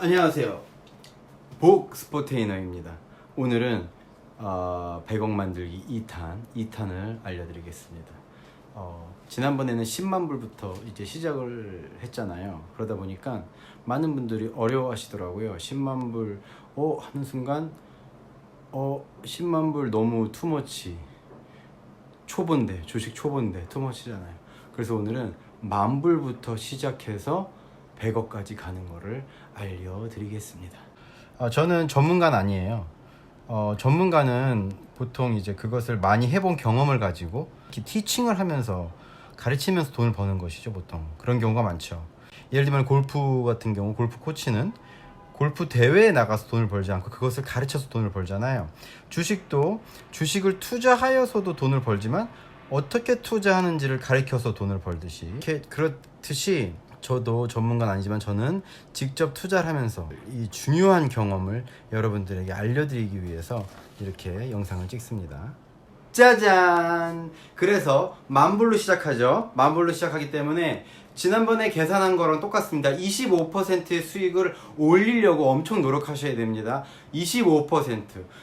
안녕하세요. 복 스포테이너입니다. 오늘은 어, 100억 만들기 2탄, 2탄을 알려드리겠습니다. 어, 지난번에는 10만 불부터 이제 시작을 했잖아요. 그러다 보니까 많은 분들이 어려워하시더라고요. 10만 불, 어, 하는 순간, 어, 10만 불 너무 투머치. 초본데, 주식 초본데, 투머치잖아요. 그래서 오늘은 만 불부터 시작해서 100억까지 가는 거를 알려드리겠습니다. 어, 저는 전문가는 아니에요. 어, 전문가는 보통 이제 그것을 많이 해본 경험을 가지고 이렇게 티칭을 하면서 가르치면서 돈을 버는 것이죠, 보통. 그런 경우가 많죠. 예를 들면 골프 같은 경우, 골프 코치는 골프 대회에 나가서 돈을 벌지 않고 그것을 가르쳐서 돈을 벌잖아요. 주식도 주식을 투자하여서도 돈을 벌지만 어떻게 투자하는지를 가르쳐서 돈을 벌듯이 이렇게 그렇듯이 저도 전문가는 아니지만 저는 직접 투자를 하면서 이 중요한 경험을 여러분들에게 알려드리기 위해서 이렇게 영상을 찍습니다. 짜잔! 그래서 만불로 시작하죠. 만불로 시작하기 때문에 지난번에 계산한 거랑 똑같습니다. 25%의 수익을 올리려고 엄청 노력하셔야 됩니다. 25%.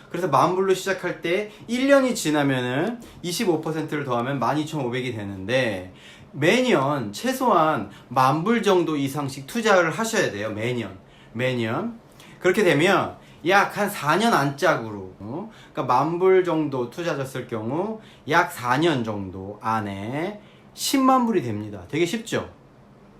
그래서 만불로 시작할 때 1년이 지나면은 25%를 더하면 12,500이 되는데 매년 최소한 만불 정도 이상씩 투자를 하셔야 돼요. 매년. 매년. 그렇게 되면 약 한 4년 안짝으로 어? 그러니까 만불 정도 투자하셨을 경우 약 4년 정도 안에 10만 불이 됩니다. 되게 쉽죠?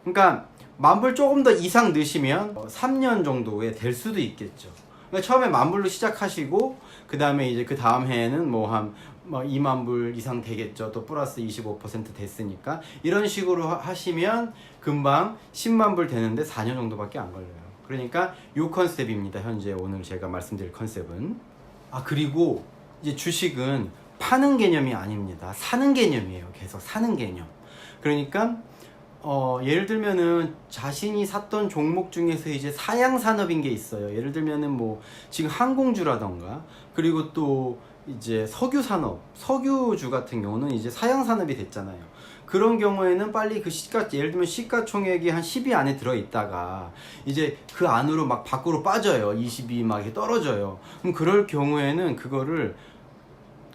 그러니까 만불 조금 더 이상 넣으시면 3년 정도에 될 수도 있겠죠. 그러니까 처음에 만불로 시작하시고 그 다음에 이제 그 다음 해에는 뭐한 뭐 2만 불 이상 되겠죠. 또 플러스 25% 됐으니까 이런 식으로 하- 하시면 금방 10만 불 되는데 4년 정도밖에 안 걸려요. 그러니까 요 컨셉입니다. 현재 오늘 제가 말씀드릴 컨셉은 아 그리고 이제 주식은 파는 개념이 아닙니다. 사는 개념이에요. 계속 사는 개념. 그러니까 어, 예를 들면은 자신이 샀던 종목 중에서 이제 사양 산업인 게 있어요. 예를 들면은 뭐 지금 항공주라던가 그리고 또 이제 석유 산업, 석유주 같은 경우는 이제 사양 산업이 됐잖아요. 그런 경우에는 빨리 그 시가 예를 들면 시가총액이 한 10이 안에 들어 있다가 이제 그 안으로 막 밖으로 빠져요. 20이 막 이렇게 떨어져요. 그럼 그럴 경우에는 그거를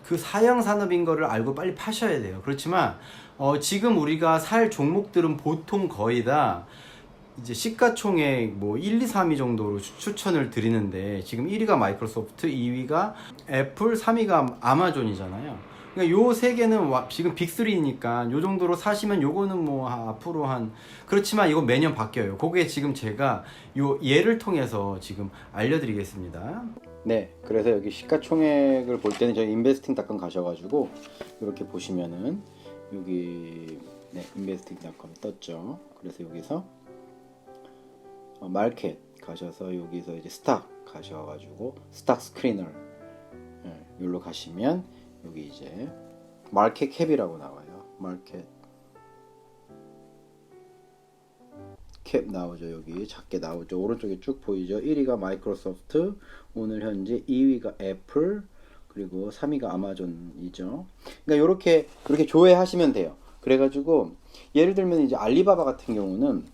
그 사양 산업인 거를 알고 빨리 파셔야 돼요. 그렇지만 어, 지금 우리가 살 종목들은 보통 거의 다 이제 시가총액 뭐 1, 2, 3위 정도로 추- 추천을 드리는데 지금 1위가 마이크로소프트, 2위가 애플, 3위가 아마존이잖아요. 그러니까 요 세 개는 와- 지금 빅3니까 요 정도로 사시면 요거는 뭐 하- 앞으로 한 그렇지만 이거 매년 바뀌어요. 그게 지금 제가 요 예를 통해서 지금 알려드리겠습니다. 네, 그래서 여기 시가총액을 볼 때는 저희 인베스팅닷컴 가셔가지고 이렇게 보시면은 여기 네, 인베스팅닷컴 떴죠. 그래서 여기서 어, 마켓 가셔서 여기서 이제 스탁 가셔가지고 스탁 스크리너 예, 여기로 가시면 여기 이제 마켓 캡이라고 나와요. 마켓 캡 나오죠 여기 작게 나오죠 오른쪽에 쭉 보이죠 1위가 마이크로소프트 오늘 현재 2위가 애플 그리고 3위가 아마존이죠. 그러니까 이렇게 이렇게 조회하시면 돼요. 그래가지고 예를 들면 이제 알리바바 같은 경우는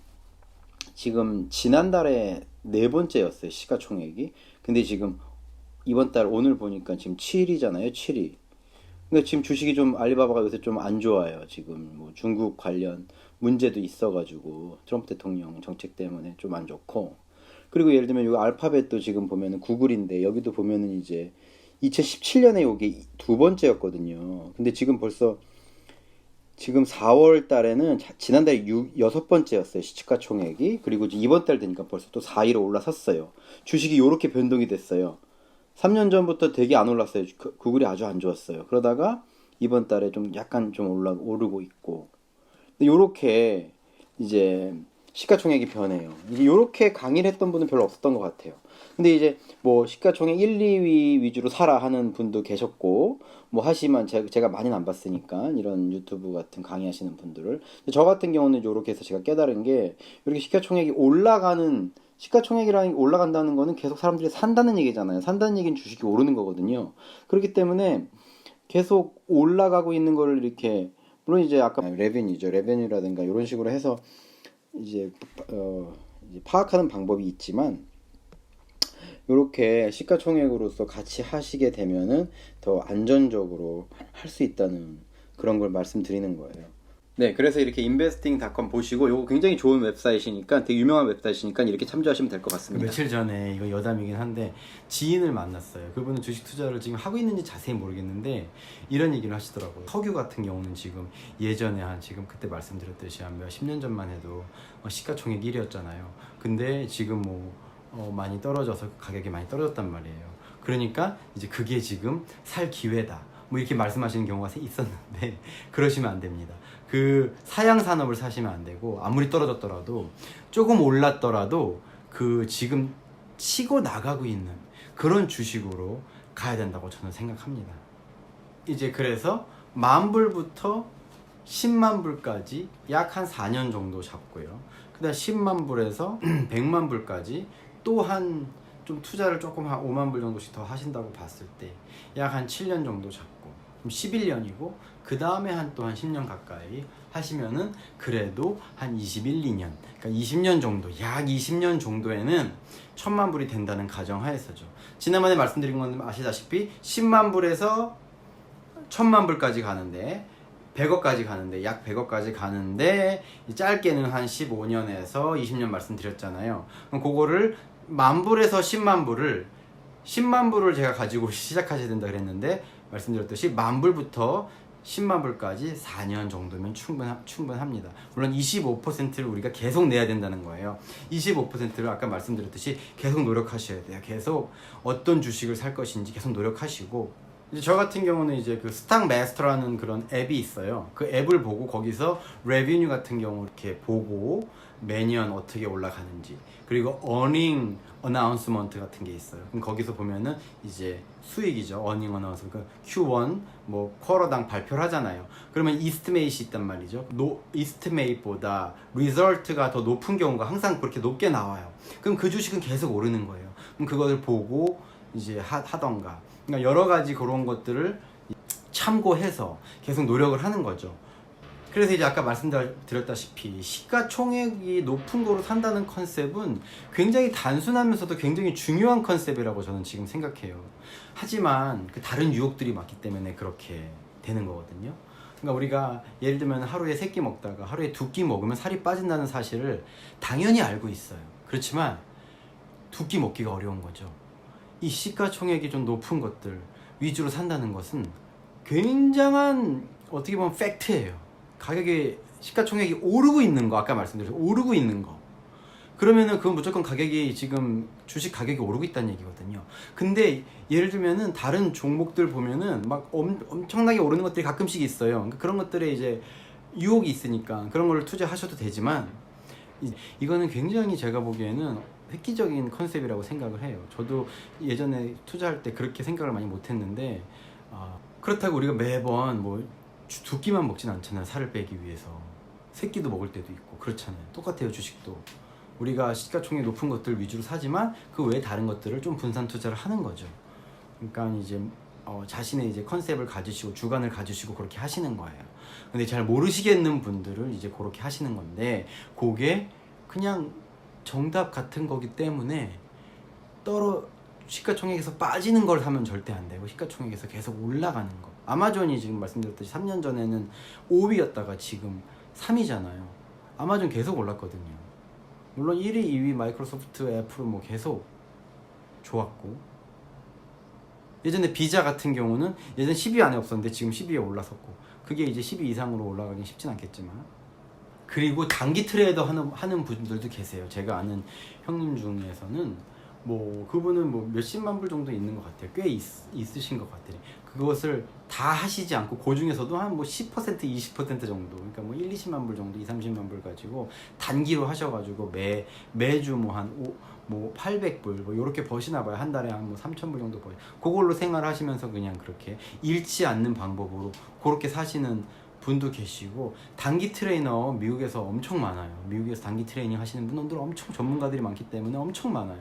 지금 지난달에 네 번째였어요 시가총액이. 근데 지금 이번 달 오늘 보니까 지금 7위잖아요 7위. 그러니까 지금 주식이 좀 알리바바가 요새 좀 안 좋아요. 지금 뭐 중국 관련 문제도 있어가지고 트럼프 대통령 정책 때문에 좀 안 좋고. 그리고 예를 들면 여기 알파벳도 지금 보면은 구글인데 여기도 보면은 이제 2017년에 요게 두 번째였거든요. 근데 지금 벌써 지금 4월 달에는 자- 지난달에 6, 여섯 번째였어요. 시가총액이. 그리고 이제 이번 달 되니까 벌써 또 4위로 올라섰어요. 주식이 요렇게 변동이 됐어요. 3년 전부터 되게 안 올랐어요. 그- 구글이 아주 안 좋았어요. 그러다가 이번 달에 좀 약간 좀 올라 오르고 있고. 요렇게 이제 시가총액이 변해요. 이제 요렇게 강의를 했던 분은 별로 없었던 것 같아요. 근데 이제 뭐 시가총액 1, 2위 위주로 사라 하는 분도 계셨고 뭐 하지만 제가, 제가 많이는 안 봤으니까 이런 유튜브 같은 강의 하시는 분들을 근데 저 같은 경우는 요렇게 해서 제가 깨달은 게 이렇게 시가총액이 올라가는 시가총액이라는 게 올라간다는 거는 계속 사람들이 산다는 얘기잖아요. 산다는 얘기는 주식이 오르는 거거든요. 그렇기 때문에 계속 올라가고 있는 거를 이렇게 물론 이제 아까 레벤이죠. 레벤이라든가 이런 식으로 해서 이제 어 이제 파악하는 방법이 있지만 이렇게 시가총액으로서 같이 하시게 되면은 더 안전적으로 할 수 있다는 그런 걸 말씀드리는 거예요. 네, 그래서 이렇게 investing.com 보시고 이거 굉장히 좋은 웹사이트이니까 되게 유명한 웹사이트니까 이렇게 참조하시면 될 것 같습니다. 며칠 전에 이거 여담이긴 한데 지인을 만났어요. 그분은 주식 투자를 지금 하고 있는지 자세히 모르겠는데 이런 얘기를 하시더라고요. 석유 같은 경우는 지금 예전에 한 지금 그때 말씀드렸듯이 한 몇 십 년 전만 해도 어, 시가총액 1위였잖아요. 근데 지금 뭐 어, 많이 떨어져서 가격이 많이 떨어졌단 말이에요. 그러니까 이제 그게 지금 살 기회다. 뭐 이렇게 말씀하시는 경우가 있었는데 그러시면 안 됩니다. 그 사양 산업을 사시면 안 되고 아무리 떨어졌더라도 조금 올랐더라도 그 지금 치고 나가고 있는 그런 주식으로 가야 된다고 저는 생각합니다. 이제 그래서 만 불부터 10만 불까지 약 한 4년 정도 잡고요. 그다음 10만 불에서 100만 불까지 또 한 좀 투자를 조금 한 5만 불 정도씩 더 하신다고 봤을 때 약 한 7년 정도 잡고 그럼 11년이고 그 다음에 한 또 한 10년 가까이 하시면은 그래도 한 21, 2년 그러니까 20년 정도 약 20년 정도에는 천만 불이 된다는 가정하에서죠. 지난번에 말씀드린 건 아시다시피 10만 불에서 천만 불까지 가는데 100억까지 가는데 약 100억까지 가는데 이 짧게는 한 15년에서 20년 말씀드렸잖아요. 그럼 그거를 만 불에서 10만 불을 10만 불을 제가 가지고 시작하셔야 된다 그랬는데 말씀드렸듯이 만 불부터 10만 불까지 4년 정도면 충분 충분합니다. 물론 25%를 우리가 계속 내야 된다는 거예요. 25%를 아까 말씀드렸듯이 계속 노력하셔야 돼요. 계속 어떤 주식을 살 것인지 계속 노력하시고 이제 저 같은 경우는 이제 그 스탁 마스터라는 그런 앱이 있어요. 그 앱을 보고 거기서 레비뉴 같은 경우 이렇게 보고 매년 어떻게 올라가는지 그리고 어닝 어나운스먼트 같은 게 있어요. 그럼 거기서 보면은 이제 수익이죠. 어닝 어나운스 그 Q1 뭐 쿼터당 발표를 하잖아요. 그러면 이스트메이트 있단 말이죠. 노 이스트메이트보다 리설트가 더 높은 경우가 항상 그렇게 높게 나와요. 그럼 그 주식은 계속 오르는 거예요. 그럼 그거를 보고 이제 하, 하던가 그러니까 여러 가지 그런 것들을 참고해서 계속 노력을 하는 거죠. 그래서 이제 아까 말씀드렸다시피 시가총액이 높은 거로 산다는 컨셉은 굉장히 단순하면서도 굉장히 중요한 컨셉이라고 저는 지금 생각해요. 하지만 그 다른 유혹들이 많기 때문에 그렇게 되는 거거든요. 그러니까 우리가 예를 들면 하루에 세 끼 먹다가 하루에 두 끼 먹으면 살이 빠진다는 사실을 당연히 알고 있어요. 그렇지만 두 끼 먹기가 어려운 거죠. 이 시가총액이 좀 높은 것들 위주로 산다는 것은 굉장한 어떻게 보면 팩트예요. 가격이 시가총액이 오르고 있는 거 아까 말씀드렸죠. 오르고 있는 거. 그러면은 그건 무조건 가격이 지금 주식 가격이 오르고 있다는 얘기거든요. 근데 예를 들면은 다른 종목들 보면은 막 엄, 엄청나게 오르는 것들이 가끔씩 있어요. 그러니까 그런 것들에 이제 유혹이 있으니까 그런 걸 투자하셔도 되지만 이- 이거는 굉장히 제가 보기에는 획기적인 컨셉이라고 생각을 해요. 저도 예전에 투자할 때 그렇게 생각을 많이 못했는데 아, 그렇다고 우리가 매번 뭐두 끼만 먹진 않잖아요. 살을 빼기 위해서 세 끼도 먹을 때도 있고 그렇잖아요. 똑같아요. 주식도 우리가 시가총액 높은 것들 위주로 사지만 그 외에 다른 것들을 좀 분산 투자를 하는 거죠. 그러니까 이제 어, 자신의 이제 컨셉을 가지시고 주관을 가지시고 그렇게 하시는 거예요. 근데 잘 모르시겠는 분들을 이제 그렇게 하시는 건데 그게 그냥 정답 같은 거기 때문에 떨어 시가총액에서 빠지는 걸 사면 절대 안 되고 시가총액에서 계속 올라가는 거. 아마존이 지금 말씀드렸듯이 3년 전에는 5위였다가 지금 3위잖아요. 아마존 계속 올랐거든요. 물론 1위, 2위 마이크로소프트, 애플은 뭐 계속 좋았고 예전에 비자 같은 경우는 예전 10위 안에 없었는데 지금 10위에 올라섰고 그게 이제 10위 이상으로 올라가긴 쉽진 않겠지만 그리고 단기 트레이더 하는, 하는 분들도 계세요. 제가 아는 형님 중에서는 뭐 그분은 뭐 몇십만 불 정도 있는 것 같아요. 꽤 있, 있으신 것 같아요. 그것을 다 하시지 않고 그 중에서도 한 뭐 10% 20% 정도 그러니까 뭐 1, 20만 불 정도 2, 30만 불 가지고 단기로 하셔가지고 매 매주 뭐한뭐 800불 뭐 이렇게 버시나 봐요 한 달에 한 뭐 3천 불 정도 버요 그걸로 생활하시면서 그냥 그렇게 잃지 않는 방법으로 그렇게 사시는 분도 계시고 단기 트레이너 미국에서 엄청 많아요 미국에서 단기 트레이닝 하시는 분들 엄청 전문가들이 많기 때문에 엄청 많아요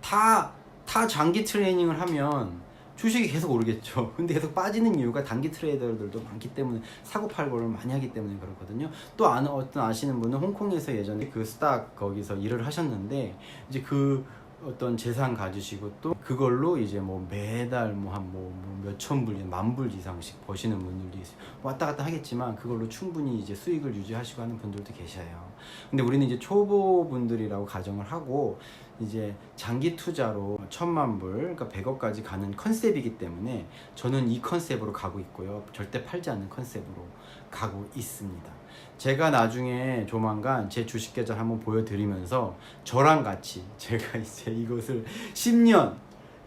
다 다 장기 트레이닝을 하면 주식이 계속 오르겠죠. 근데 계속 빠지는 이유가 단기 트레이더들도 많기 때문에 사고 팔고를 많이 하기 때문에 그렇거든요. 또 아는 어떤 아시는 분은 홍콩에서 예전에 그 스탁 거기서 일을 하셨는데 이제 그 어떤 재산 가지시고 또 그걸로 이제 뭐 매달 뭐 한 뭐 몇천 불, 만불 이상씩 버시는 분들도 있어요. 왔다 갔다 하겠지만 그걸로 충분히 이제 수익을 유지하시고 하는 분들도 계셔요. 근데 우리는 이제 초보 분들이라고 가정을 하고 이제 장기 투자로 천만 불, 그러니까 100억까지 가는 컨셉이기 때문에 저는 이 컨셉으로 가고 있고요. 절대 팔지 않는 컨셉으로 가고 있습니다. 제가 나중에 조만간 제 주식 계좌 한번 보여드리면서 저랑 같이 제가 이제 이것을 10년,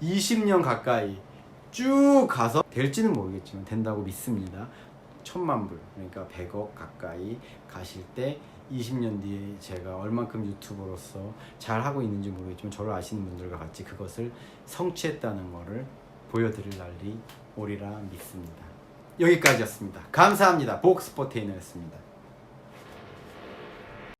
20년 가까이 쭉 가서 될지는 모르겠지만 된다고 믿습니다. 천만 불, 그러니까 100억 가까이 가실 때 20년 뒤에 제가 얼만큼 유튜버로서 잘 하고 있는지 모르겠지만 저를 아시는 분들과 같이 그것을 성취했다는 것을 보여드릴 날이 오리라 믿습니다. 여기까지였습니다. 감사합니다. 복스포테이너였습니다.